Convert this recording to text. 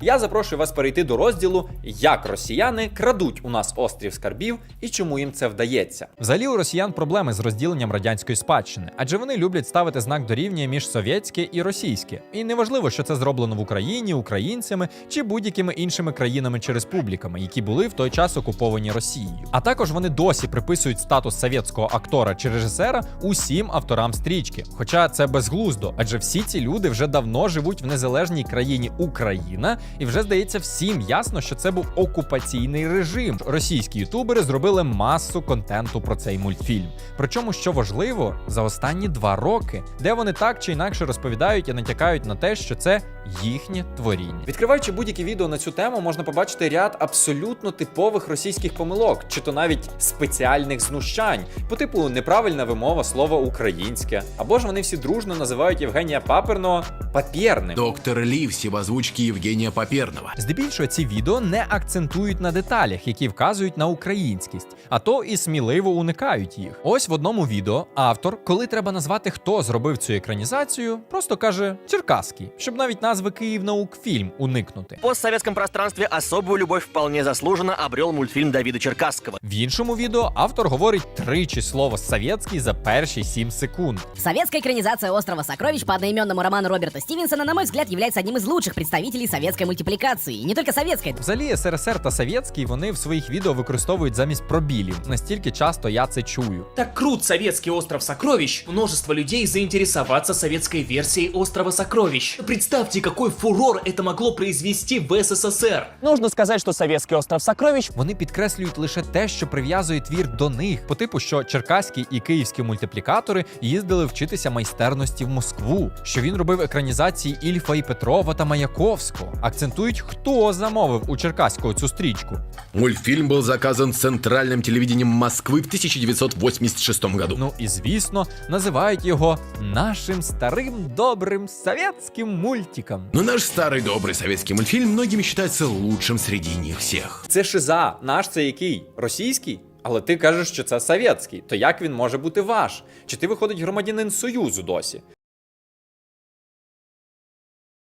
Я запрошую вас перейти до розділу Як росіяни крадуть у нас острів скарбів і чому їм це вдається. Взагалі у росіян проблеми з розділенням радянської спадщини, адже вони люблять ставити знак дорівнює між совєтське і російське. І неважливо, що це зроблено в Україні, українцями чи будь-якими іншими країнами чи республіками, які були в той час окуповані Росією. А також вони досі приписують статус совєтського актора чи режисера усім авторам стрічки. Хоча це безглуздо, адже всі ці люди вже давно живуть в незалежній країні Україна, і вже здається всім ясно, що це був окупаційний режим. Російські ютубери зробили масу контенту про цей мультфільм. Причому, що важливо, за останні два роки, де вони так чи інакше розповідають і натякають на те, що це їхнє творіння. Відкриваючи будь-які відео на цю тему, можна побачити ряд абсолютно типових російських помилок, чи то навіть спеціальних знущань, по типу неправильна вимова слова українське, або ж вони всі дружно називають Євгенія Паперного папірним. Доктор Ливси в озвучке Евгения Здебільшого ці відео не акцентують на деталях, які вказують на українськість, а то і сміливо уникають їх. Ось в одному відео автор, коли треба назвати, хто зробив цю екранізацію, просто каже Черкаський, щоб навіть назви Київ наукфільм уникнути. В постсоветском пространстве особую любовь вполне заслуженно обрел мультфильм Давида Черкасского. В іншому відео автор говорить тричі слово «совєтський» за перші 7 секунд. Советская экранизация «Острова сокровищ» по одноименному роману Роберта Стивенсона, на мой взгляд, является одним из лучших представителей советской мультипликации. И не только советской. Взагалі, СРСР та Совєтський вони в своїх відео використовують замість пробілів. Настільки часто я це чую. Так крут советский остров сокровищ, множество людей заинтересоваться советской версией острова сокровищ. Представьте, какой фурор это могло произвести в СССР. Нужно сказать, что советский остров сокровищ Вони підкреслюють лише те, що прив'язує твір до них, по типу, що черкаські і київські мультиплікатори їздили вчитися майстерності в Москву, що він робив екранізації Ільфа і Петрова та Маяковського Акцентують, хто замовив у Черкаського цю стрічку. Мультфильм был заказан Центральным телевидением Москвы в 1986 году. Ну і звісно, називають його нашим старим добрим совєтським мультиком. Но наш старый добрый советский мультфильм многими считается лучшим среди них всех. Це шиза. Наш це який? Російський? Але ти кажеш, що це совєтський. То як він може бути ваш? Чи ти виходить громадянин Союзу досі?